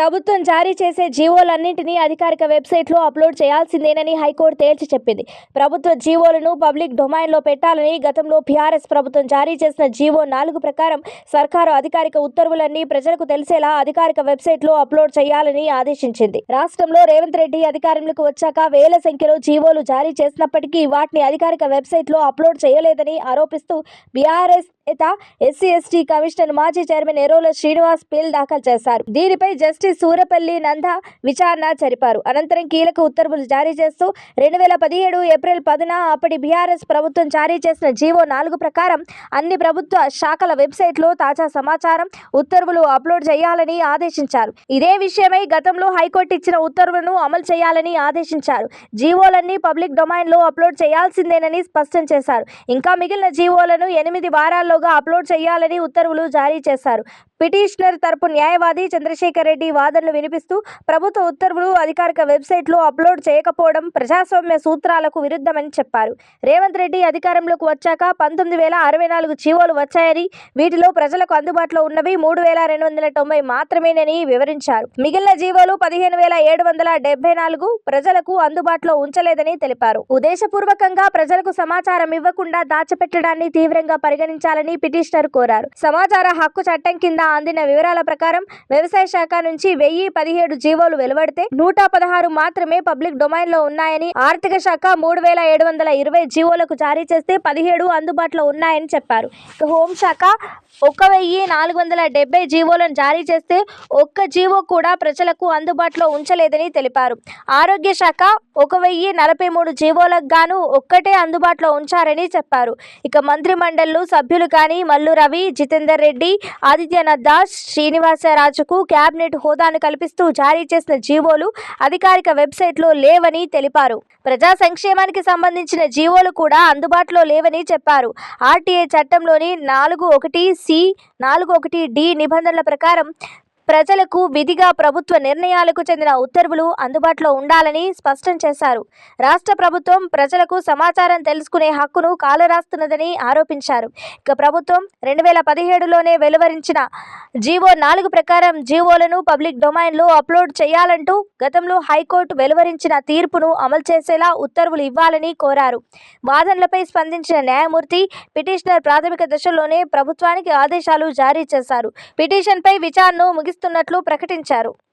ప్రభుత్వం జారీ చేసే జీవోలన్నింటినీ అధికారిక వెబ్సైట్లో అప్లోడ్ చేయాల్సిందేనని హైకోర్టు తేల్చి చెప్పింది. ప్రభుత్వ జీవోలను పబ్లిక్ డొమైన్లో పెట్టాలని గతంలో బీఆర్ఎస్ ప్రభుత్వం జారీ చేసిన జీవో నాలుగు ప్రకారం సర్కారు అధికారిక ఉత్తర్వులన్నీ ప్రజలకు తెలిసేలా అధికారిక వెబ్సైట్లో అప్లోడ్ చేయాలని ఆదేశించింది. రాష్ట్రంలో రేవంత్ రెడ్డి అధికారంలోకి వచ్చాక వేల సంఖ్యలో జీవోలు జారీ చేసినప్పటికీ వాటిని అధికారిక వెబ్సైట్లో అప్లోడ్ చేయలేదని ఆరోపిస్తూ బీఆర్ఎస్ నేత ఎస్సీ ఎస్టీ కమిషనర్ మాజీ చైర్మన్ ఎరోల శ్రీనివాస్ పిల్ దాఖలు చేశారు. దీనిపై జస్టిస్ సూరపల్లి నంద విచారణ జరిపారు. అనంతరం కీలక ఉత్తర్వులు జారీ చేస్తూ రెండు వేల పదిహేడు ఏప్రిల్ పదున అప్పటి బీఆర్ఎస్ ప్రభుత్వం జారీ చేసిన జీవో నాలుగు ప్రకారం అన్ని ప్రభుత్వ శాఖల వెబ్సైట్లో తాజా సమాచారం ఉత్తర్వులు అప్లోడ్ చేయాలని ఆదేశించారు. ఇదే విషయమై గతంలో హైకోర్టు ఇచ్చిన ఉత్తర్వులను అమలు చేయాలని ఆదేశించారు. జీవోలన్నీ పబ్లిక్ డొమైన్లో అప్లోడ్ చేయాల్సిందేనని స్పష్టం చేశారు. ఇంకా మిగిలిన జీవోలను ఎనిమిది వారాల్లో వీడియోగా అప్లోడ్ చేయాలని ఉత్తర్వులు జారీ చేశారు. పిటిషనర్ తరపు న్యాయవాది చంద్రశేఖర్ రెడ్డి వాదనలు వినిపిస్తూ ప్రభుత్వ ఉత్తర్వులు అధికారిక వెబ్సైట్లో అప్లోడ్ చేయకపోవడం ప్రజాస్వామ్య సూత్రాలకు విరుద్ధమని చెప్పారు. రేవంత్ రెడ్డి అధికారంలోకి వచ్చాక పంతొమ్మిది వేల అరవై నాలుగు జీవోలు వచ్చాయని వీటిలో ప్రజలకు అందుబాటులో ఉన్నవి మూడు వేల రెండు వందల తొంభై మాత్రమేనని వివరించారు. మిగిలిన జీవోలు పదిహేను వేల ఏడు వందల డెబ్బై నాలుగు ప్రజలకు అందుబాటులో ఉంచలేదని తెలిపారు. ఉద్దేశపూర్వకంగా ప్రజలకు సమాచారం ఇవ్వకుండా దాచిపెట్టడాన్ని తీవ్రంగా పరిగణించాలని పిటిషనర్ కోరారు. సమాచార హక్కు చట్టం కింద అందిన వివరాల ప్రకారం వ్యవసాయ శాఖ నుంచి వెయ్యి పదిహేడు జీవోలు వెలువడితే నూట పదహారు మాత్రమే పబ్లిక్ డొమైన్లో ఉన్నాయని ఆర్థిక శాఖ మూడు వేల ఏడు వందల ఇరవై జీవోలకు జారీ చేస్తే పదిహేడు అందుబాటులో ఉన్నాయని చెప్పారు. హోంశాఖ ఒక వెయ్యి నాలుగు వందల డెబ్బై జీవోలను జారీ చేస్తే ఒక్క జీవో కూడా ప్రజలకు అందుబాటులో ఉంచలేదని తెలిపారు. ఆరోగ్య శాఖ ఒక వెయ్యి నలభై మూడు జీవోలకు గాను ఒక్కటే అందుబాటులో ఉంచారని చెప్పారు. ఇక మంత్రి మండళ్ళు సభ్యులు కానీ మల్లు రవి జితేందర్ రెడ్డి ఆదిత్యనాథ్ దాస్ శ్రీనివాసరాజుకు కేబినెట్ హోదాను కల్పిస్తూ జారీ చేసిన జీవోలు అధికారిక వెబ్సైట్లో లేవని తెలిపారు. ప్రజా సంక్షేమానికి సంబంధించిన జీవోలు కూడా అందుబాటులో లేవని చెప్పారు. ఆర్టీఏ చట్టంలోని నాలుగు ఒకటి సి నాలుగు ఒకటి డి నిబంధనల ప్రకారం ప్రజలకు విధిగా ప్రభుత్వ నిర్ణయాలకు చెందిన ఉత్తర్వులు అందుబాటులో ఉండాలని స్పష్టం చేశారు. రాష్ట్ర ప్రభుత్వం ప్రజలకు సమాచారం తెలుసుకునే హక్కును కాలరాస్తున్నదని ఆరోపించారు. ఇక ప్రభుత్వం రెండు వేల పదిహేడులోనే వెలువరించిన జీవో నాలుగు ప్రకారం జీవోలను పబ్లిక్ డొమైన్లో అప్లోడ్ చేయాలంటూ గతంలో హైకోర్టు వెలువరించిన తీర్పును అమలు చేసేలా ఉత్తర్వులు ఇవ్వాలని కోరారు. వాదనలపై స్పందించిన న్యాయమూర్తి పిటిషనర్ ప్రాథమిక దశలోనే ప్రభుత్వానికి ఆదేశాలు జారీ చేశారు. పిటిషన్పై విచారణను ముగిస్తున్నట్లు ప్రకటించారు.